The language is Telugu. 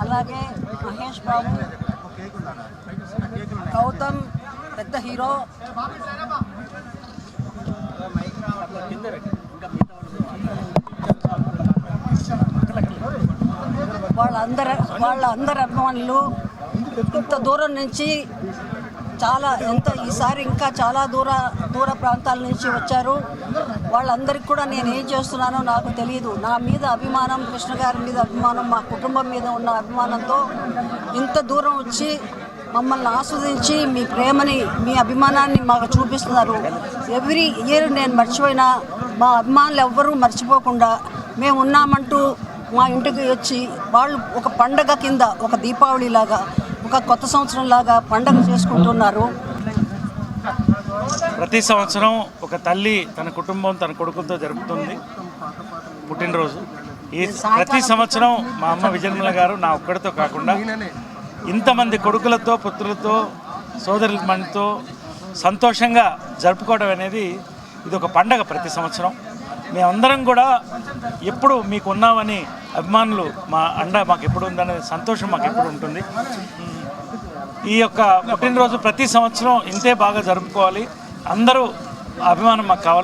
అలాగే మహేష్ బాబు గౌతమ్ పెద్ద హీరో. వాళ్ళందరు వాళ్ళందరి అభిమానులు ఇంత దూరం నుంచి చాలా ఎంత ఈసారి ఇంకా చాలా దూర దూర ప్రాంతాల నుంచి వచ్చారు. వాళ్ళందరికీ కూడా నేను ఏం చేస్తున్నానో నాకు తెలియదు నా మీద అభిమానం కృష్ణ గారి మీద అభిమానం మా కుటుంబం మీద ఉన్న అభిమానంతో ఇంత దూరం వచ్చి మమ్మల్ని ఆస్వాదించి మీ ప్రేమని మీ అభిమానాన్ని మాకు చూపిస్తున్నారు. ఎవ్రీ ఇయర్ నేను మర్చిపోయినా మా అభిమానులు ఎవ్వరూ మర్చిపోకుండా మేము ఉన్నామంటూ మా ఇంటికి వచ్చి వాళ్ళు ఒక పండగ కింద ఒక దీపావళి లాగా ఒక కొత్త సంవత్సరం లాగా పండగ చేసుకుంటున్నారు. ప్రతి సంవత్సరం ఒక తల్లి తన కుటుంబం తన కొడుకులతో జరుపుతుంది పుట్టినరోజు. ఈ ప్రతి సంవత్సరం మా అమ్మ విజయన్మల గారు నా ఒక్కడితో కాకుండా ఇంతమంది కొడుకులతో పుత్రులతో సోదరుల మనతో సంతోషంగా జరుపుకోవడం అనేది ఇది ఒక పండగ ప్రతి సంవత్సరం. మేమందరం కూడా ఎప్పుడు మీకు ఉన్నామని అభిమానులు మా అండ మాకు ఎప్పుడు ఉందనే సంతోషం మాకు ఎప్పుడు ఉంటుంది ఈ యొక్క పుట్టినరోజు ప్రతి సంవత్సరం ఇంతే బాగా జరుపుకోవాలి. అందరూ అభిమానం మాకు కావాలి.